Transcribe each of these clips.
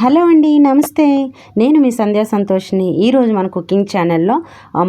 Hello అండి నమస్తే. నేను మీ సంధ్యా సంతోష్ని. ఈరోజు మన కుకింగ్ ఛానల్లో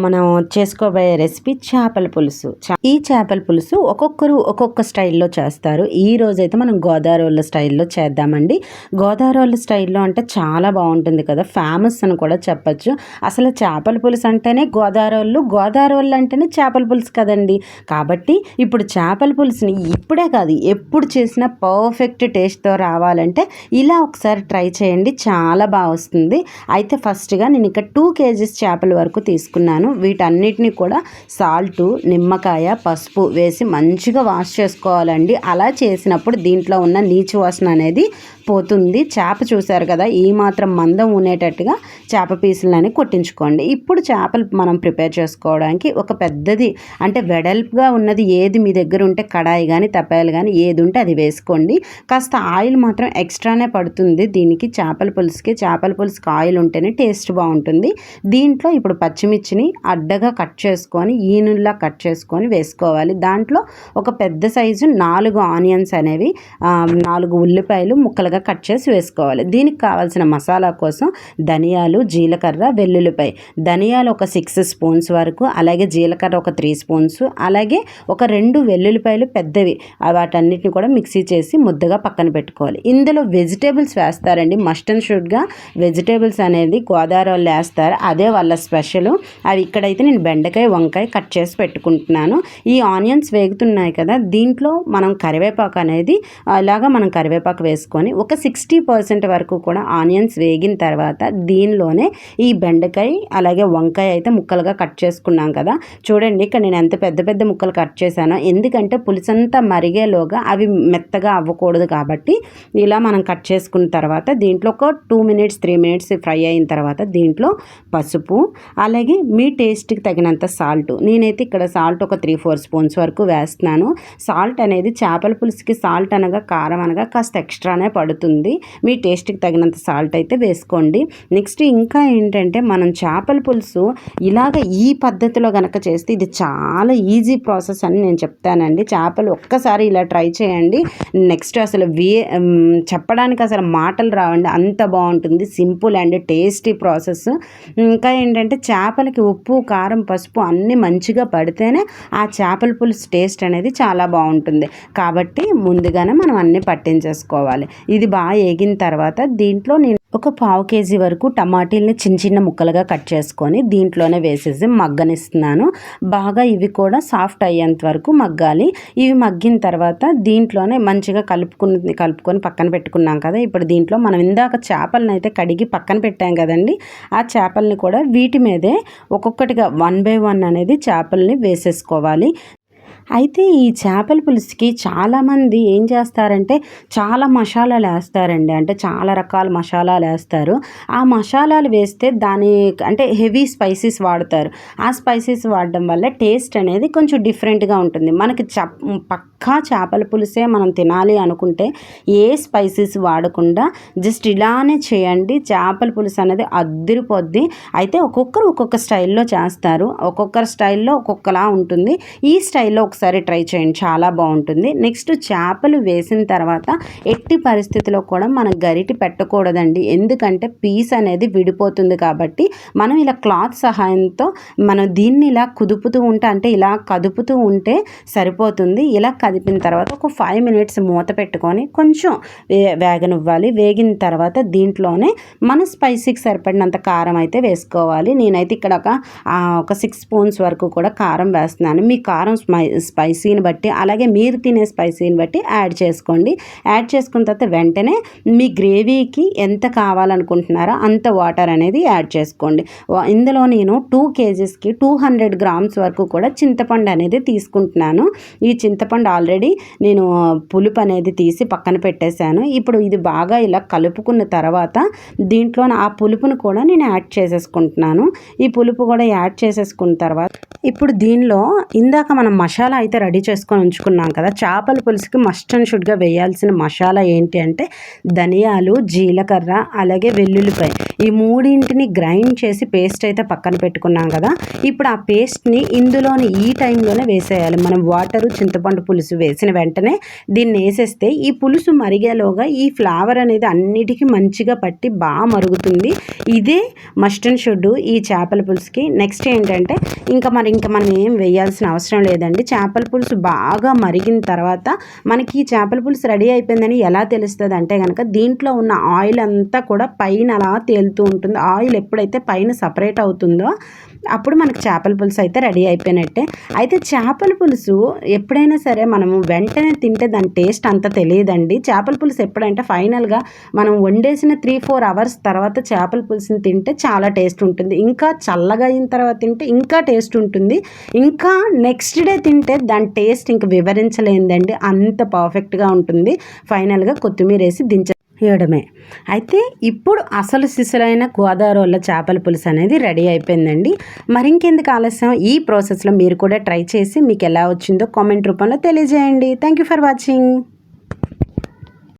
మనం చేసుకోబోయే రెసిపీ చేపల పులుసు. ఈ చేపల పులుసు ఒక్కొక్కరు ఒక్కొక్క స్టైల్లో చేస్తారు. ఈ రోజు అయితే మనం గోదావరి వాళ్ళ స్టైల్లో చేద్దామండి. గోదావరి వాళ్ళ స్టైల్లో అంటే చాలా బాగుంటుంది కదా. ఫేమస్ అని కూడా చెప్పచ్చు. అసలు చేపల పులుసు అంటేనే గోదావరి వాళ్ళు గోదావరి వాళ్ళు అంటేనే చేపల పులుసు కదండి. కాబట్టి ఇప్పుడు చేపల పులుసుని ఇప్పుడే కాదు ఎప్పుడు చేసినా పర్ఫెక్ట్ టేస్ట్తో రావాలంటే ఇలా ఒకసారి ట్రై చేయండి. చాలా బాగా వస్తుంది. అయితే ఫస్ట్గా నేను ఇక్కడ టూ కేజీస్ చేపల వరకు తీసుకున్నాను. వీటన్నిటిని కూడా సాల్టు నిమ్మకాయ పసుపు వేసి మంచిగా వాష్ చేసుకోవాలండి. అలా చేసినప్పుడు దీంట్లో ఉన్న నీచు వాసన అనేది పోతుంది. చేప చూశారు కదా ఈ మాత్రం మందం ఉండేటట్టుగా చేప పీసులని కొట్టించుకోండి. ఇప్పుడు చేపలు మనం ప్రిపేర్ చేసుకోవడానికి ఒక పెద్దది అంటే వెడల్పుగా ఉన్నది ఏది మీ దగ్గర ఉంటే కడాయి కానీ తపాయలు కానీ ఏది ఉంటే అది వేసుకోండి. కాస్త ఆయిల్ మాత్రం ఎక్స్ట్రానే పడుతుంది. దీనికి చేపల పులుసుకి చేపల పులుసుకి ఆయిల్ ఉంటేనే టేస్ట్ బాగుంటుంది. దీంట్లో ఇప్పుడు పచ్చిమిర్చిని అడ్డగా కట్ చేసుకొని ఈనుల్లా కట్ చేసుకొని వేసుకోవాలి. దాంట్లో ఒక పెద్ద సైజు నాలుగు ఆనియన్స్ అనేవి నాలుగు ఉల్లిపాయలు ముక్కలుగా కట్ చేసి వేసుకోవాలి. దీనికి కావాల్సిన మసాలా కోసం ధనియాలు జీలకర్ర వెల్లుల్లిపాయ. ధనియాలు ఒక సిక్స్ స్పూన్స్ వరకు అలాగే జీలకర్ర ఒక త్రీ స్పూన్స్ అలాగే ఒక రెండు వెల్లుల్లిపాయలు పెద్దవి. వాటన్నిటిని కూడా మిక్సీ చేసి ముద్దగా పక్కన పెట్టుకోవాలి. ఇందులో వెజిటేబుల్స్ వేస్తారండి. మస్ట్ అండ్ షుడ్గా వెజిటేబుల్స్ అనేది గోదావరి వాళ్ళు వేస్తారు. అదే వాళ్ళ స్పెషల్. అవి ఇక్కడైతే నేను బెండకాయ వంకాయ కట్ చేసి పెట్టుకుంటున్నాను. ఈ ఆనియన్స్ వేగుతున్నాయి కదా. దీంట్లో మనం కరివేపాకు అనేది అలాగా మనం కరివేపాకు వేసుకొని ఒక ఒక సిక్స్టీ పర్సెంట్ వరకు కూడా ఆనియన్స్ వేగిన తర్వాత దీనిలోనే ఈ బెండకాయ అలాగే వంకాయ అయితే ముక్కలుగా కట్ చేసుకున్నాం కదా. చూడండి ఇక్కడ నేను ఎంత పెద్ద పెద్ద ముక్కలు కట్ చేశానో. ఎందుకంటే పులుసంతా మరిగేలోగా అవి మెత్తగా అవ్వకూడదు కాబట్టి ఇలా మనం కట్ చేసుకున్న తర్వాత దీంట్లో ఒక two minutes three minutes fry అయిన తర్వాత దీంట్లో పసుపు అలాగే మీ టేస్ట్కి తగినంత సాల్ట్. నేనైతే ఇక్కడ సాల్ట్ ఒక త్రీ ఫోర్ స్పూన్స్ వరకు వేస్తున్నాను. సాల్ట్ అనేది చేపల పులుసుకి సాల్ట్ అనగా కారం అనగా కాస్త ఎక్స్ట్రానే పడుతుంది. మీ టేస్ట్కి తగినంత సాల్ట్ అయితే వేసుకోండి. నెక్స్ట్ ఇంకా ఏంటంటే మనం చేపల పులుసు ఇలాగ ఈ పద్ధతిలో కనుక చేస్తే ఇది చాలా ఈజీ ప్రాసెస్ అని నేను చెప్తానండి. చేపలు ఒక్కసారి ఇలా ట్రై చేయండి. నెక్స్ట్ అసలు వే చెప్పడానికి అసలు మాటలు రావండి. అంత బాగుంటుంది. Simple and tasty process. ఇంకా ఏంటంటే చేపలకి ఉప్పు కారం పసుపు అన్నీ మంచిగా పడితేనే ఆ చేపల పులుసు టేస్ట్ అనేది చాలా బాగుంటుంది. కాబట్టి ముందుగానే మనం అన్నీ పట్టించేసుకోవాలి. ఇది బాగా ఏగిన తర్వాత దీంట్లో నేను ఒక పావు కేజీ వరకు టమాటీల్ని చిన్న చిన్న ముక్కలుగా కట్ చేసుకొని దీంట్లోనే వేసేసి మగ్గనిస్తున్నాను. బాగా ఇవి కూడా సాఫ్ట్ అయ్యేంత వరకు మగ్గాలి. ఇవి మగ్గిన తర్వాత దీంట్లోనే మంచిగా కలుపుకుని కలుపుకొని పక్కన పెట్టుకున్నాం కదా. ఇప్పుడు దీంట్లో మనం ఇందాక చేపలను అయితే కడిగి పక్కన పెట్టాం కదండి. ఆ చేపల్ని కూడా వీటి మీదే ఒక్కొక్కటిగా వన్ బై వన్ అనేది చేపల్ని వేసేసుకోవాలి. అయితే ఈ చేపల పులుసుకి చాలామంది ఏం చేస్తారంటే చాలా మసాలాలు వేస్తారండి. అంటే చాలా రకాల మసాలాలు వేస్తారు. ఆ మసాలాలు వేస్తే దాని అంటే హెవీ స్పైసెస్ వాడతారు. ఆ స్పైసెస్ వాడడం వల్ల టేస్ట్ అనేది కొంచెం డిఫరెంట్గా ఉంటుంది. మనకి చ పక్కా చేపల పులుసే మనం తినాలి అనుకుంటే ఏ స్పైసెస్ వాడకుండా జస్ట్ ఇలానే చేయండి. చేపల పులుసు అనేది అద్దరిపోద్ది. అయితే ఒక్కొక్కరు ఒక్కొక్క స్టైల్లో చేస్తారు. ఒక్కొక్కరు స్టైల్లో ఒక్కొక్కలా ఉంటుంది. ఈ స్టైల్లో ఒకసారి ట్రై చేయండి. చాలా బాగుంటుంది. నెక్స్ట్ చేపలు వేసిన తర్వాత ఎట్టి పరిస్థితిలో కూడా మనం గరిటి పెట్టకూడదండి. ఎందుకంటే పీస్ అనేది విడిపోతుంది కాబట్టి మనం ఇలా క్లాత్ సహాయంతో మనం దీన్ని ఇలా కుదుపుతూ ఉంటే అంటే ఇలా కదుపుతూ ఉంటే సరిపోతుంది. ఇలా కదిపిన తర్వాత ఒక ఫైవ్ మినిట్స్ మూత పెట్టుకొని కొంచెం వే- వేగనివ్వాలి. వేగిన తర్వాత దీంట్లోనే మన స్పైసీకి సరిపడినంత కారం అయితే వేసుకోవాలి. నేనైతే ఇక్కడ ఒక ఒక సిక్స్ స్పూన్స్ వరకు కూడా కారం వేస్తున్నాను. మీ కారం స్పైసీని బట్టి అలాగే మీరు తినే స్పైసీని బట్టి యాడ్ చేసుకోండి. యాడ్ చేసుకున్న తర్వాత వెంటనే మీ గ్రేవీకి ఎంత కావాలనుకుంటున్నారో అంత వాటర్ అనేది యాడ్ చేసుకోండి. ఇందులో నేను టూ కేజీస్కి టూ హండ్రెడ్ గ్రామ్స్ వరకు కూడా చింతపండు అనేది తీసుకుంటున్నాను. ఈ చింతపండు ఆల్రెడీ నేను పులుపు అనేది తీసి పక్కన పెట్టేశాను. ఇప్పుడు ఇది బాగా ఇలా కలుపుకున్న తర్వాత దీంట్లో ఆ పులుపును కూడా నేను యాడ్ చేసేసుకుంటున్నాను. ఈ పులుపు కూడా యాడ్ చేసేసుకున్న తర్వాత ఇప్పుడు దీనిలో ఇందాక మనం మసాలా అయితే రెడీ చేసుకొని ఉంచుకున్నాం కదా చేపల పులుసుకి మస్ట్ అండ్ షుడ్గా వేయాల్సిన మసాలా ఏంటి అంటే ధనియాలు జీలకర్ర అలాగే వెల్లుల్లిపాయ. ఈ మూడింటిని గ్రైండ్ చేసి పేస్ట్ అయితే పక్కన పెట్టుకున్నాం కదా ఇప్పుడు ఆ పేస్ట్ని ఇందులోని ఈ టైంలోనే వేసేయాలి. మనం వాటరు చింతపండు పులుసు వేసిన వెంటనే దీన్ని వేసేస్తే ఈ పులుసు మరిగేలోగా ఈ ఫ్లేవర్ అనేది అన్నిటికీ మంచిగా పట్టి బాగా మరుగుతుంది. ఇదే మస్ట్ అండ్ షుడ్ ఈ చేపల పులుసుకి. నెక్స్ట్ ఏంటంటే ఇంకా మరి ఇంకా మనం ఏం వేయాల్సిన అవసరం లేదండి. చేపల పులుసు బాగా మరిగిన తర్వాత మనకి ఈ చేపల పులుసు రెడీ అయిపోయిందని ఎలా తెలుస్తుంది అంటే కనుక దీంట్లో ఉన్న ఆయిల్ అంతా కూడా పైన అలా తేలుతూ ఉంటుంది. ఆయిల్ ఎప్పుడైతే పైన సపరేట్ అవుతుందో అప్పుడు మనకి చేపల పులుసు అయితే రెడీ అయిపోయినట్టే. అయితే చేపల పులుసు ఎప్పుడైనా సరే మనము వెంటనే తింటే దాని టేస్ట్ అంత తెలియదండి. చేపల పులుసు ఎప్పుడంటే ఫైనల్గా మనం వండేసిన త్రీ ఫోర్ అవర్స్ తర్వాత చేపల పులుసుని తింటే చాలా టేస్ట్ ఉంటుంది. ఇంకా చల్లగా అయిన తర్వాత తింటే ఇంకా టేస్ట్ ఉంటుంది. ఇంకా నెక్స్ట్ డే తింటే దాని టేస్ట్ ఇంకా వివరించలేదండి అంత పర్ఫెక్ట్గా ఉంటుంది. ఫైనల్గా కొత్తిమీర వేసి దించ వేయడమే. అయితే ఇప్పుడు అసలు సిసలైన గోదావరిలో చేపల పులుసు అనేది రెడీ అయిపోయిందండి. మరి ఇంకెందుకు ఆలస్యం? ఈ ప్రాసెస్లో మీరు కూడా ట్రై చేసి మీకు ఎలా వచ్చిందో కామెంట్ రూపంలో తెలియజేయండి. Thank you for watching.